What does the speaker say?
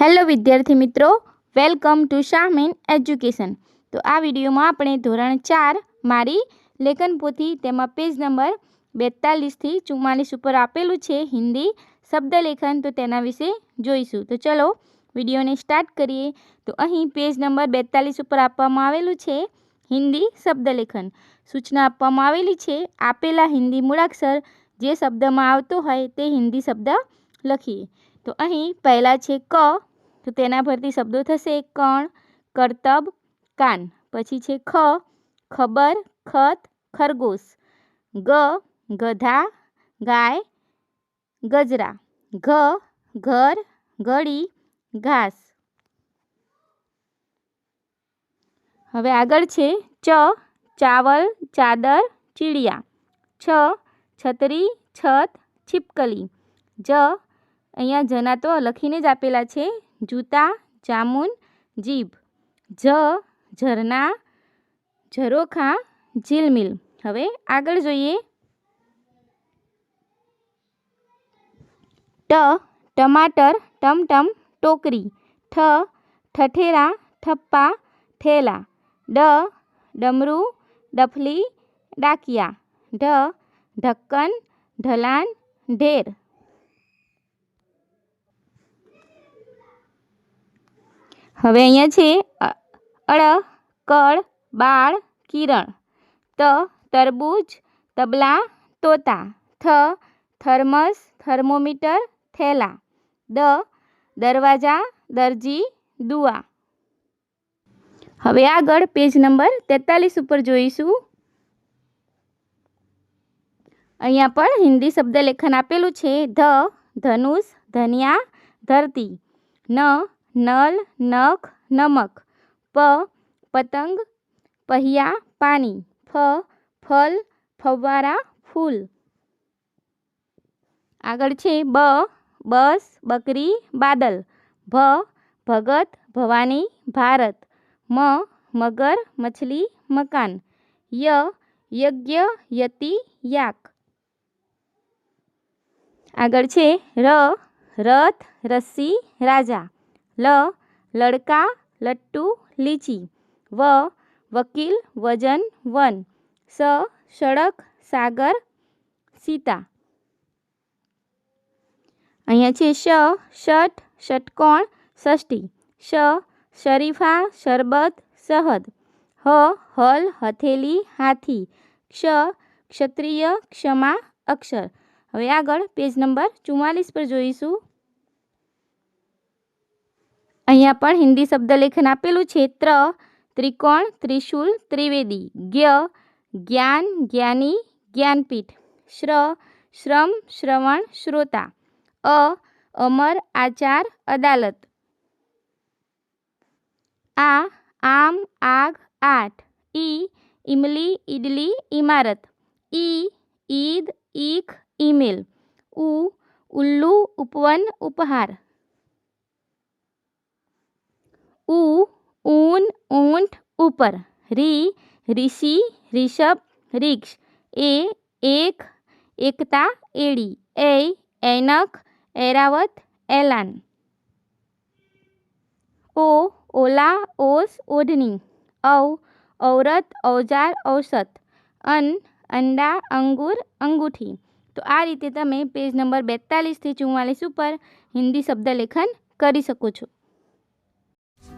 Hello વિદ્યાર્થી મિત્રો, welcome to Shahmeen education. તો આ વિડીયોમાં આપણે ધોરણ ચાર મારી લેખન પોથી તેમાં પેજ નંબર બેતાલીસથી ચુમ્માલીસ ઉપર આપેલું છે હિન્દી શબ્દલેખન, તો તેના વિશે જોઈશું. તો ચલો વિડીયોને સ્ટાર્ટ કરીએ. તો અહીં પેજ નંબર બેતાલીસ ઉપર આપવામાં આવેલું છે હિન્દી શબ્દલેખન. સૂચના આપવામાં આવેલી છે, આપેલા હિન્દી મૂળાક્ષર જે શબ્દમાં આવતો હોય તે હિન્દી શબ્દ લખીએ. તો અહીં પહેલાં છે ક તો તેના પરથી શબ્દો થશે કણ, કરતબ, કાન. પછી છે ખ, ખબર, ખત, ખરગોશ. ગ, ગધા, ગાય, ગજરા. ઘ, ઘર, ઘડી, ઘાસ. હવે આગળ છે ચ, ચાવલ, ચાદર, ચીડિયા. છ, છત્રી, છત, છીપકલી. જ, અહીંયા જના તો લખીને જ આપેલા છે જૂતા જામુન જીભ. જ, ઝરણા, ઝરોખા, ઝીલમિલ. હવે આગળ જોઈએ. ટ, ટમાટર, ટમટમ, ટોકરી. ઠ ઠઠેરા ઠપ્પા, થેલા. ડ, ડમરું, ડફલી, ડાકિયા. ઢ, ઢક્કન, ઢલાન, ઢેર. હવે અહીંયા છે અળ કળ, બાળ, કિરણ, ત, તરબૂચ, તબલા, તોતા, થ, થર્મસ, થર્મોમીટર, થેલા, દ, દરવાજા, દરજી, દુઆ. હવે આગળ પેજ નંબર તેતાલીસ ઉપર જોઈશું. અહીંયા પણ હિન્દી શબ્દ લેખન આપેલું છે, ધ, ધનુષ, ધનિયા, ધરતી, ન नल, नख, नमक। प, पतंग, पहिया, पानी। फ, फल, फव्वारा, फूल। आगे ब बस बकरी बादल भ भगत भवानी भारत म मगर मछली मकान य यज्ञ यति याक आग र रथ रस्सी राजा લ, લડકા, લટ્ટુ, લીચી. વ, વકીલ, વજન, વન. સ, સડક, સાગર, સીતા. અહીંયા છે શ શટ ષટકોણ, ષષ્ઠી. શ, શરીફા, શરબત સહદ હ, હલ, હથેલી, હાથી. ક્ષ, ક્ષત્રિય, ક્ષમા, અક્ષર. હવે આગળ પેજ નંબર ચુમ્માલીસ પર જોઈશું. અહીંયા પણ હિન્દી શબ્દલેખન આપેલું છે. ત્ર, ત્રિકોણ, ત્રિશુલ, ત્રિવેદી. જ્ઞ જ્ઞાન, જ્ઞાની, જ્ઞાનપીઠ. શ્ર, શ્રમ, શ્રવણ, શ્રોતા. અ, અમર, આચાર, અદાલત. આ, આમ, આગ, આઠ. ઈ ઇમલી ઈડલી ઇમારત ઈ, ઈદ, ઈખ, ઈમેલ. ઉ, ઉલ્લુ, ઉપવન, ઉપહાર. ઉ ઊન ઊંટ ઉપર રી ઋષિ રિષભ રીક્ષ એ એક એકતા એડી એ એનક એરાવત એલાન ઓ ઓલા ઓસ ઓઢણી ઔ ઔરત ઔજાર ઔષધ અન અંડા અંગુર અંગૂઠી તો આ રીતે તમે પેજ નંબર બેતાલીસથી ચુમ્માલીસ ઉપર હિન્દી શબ્દલેખન કરી શકો છો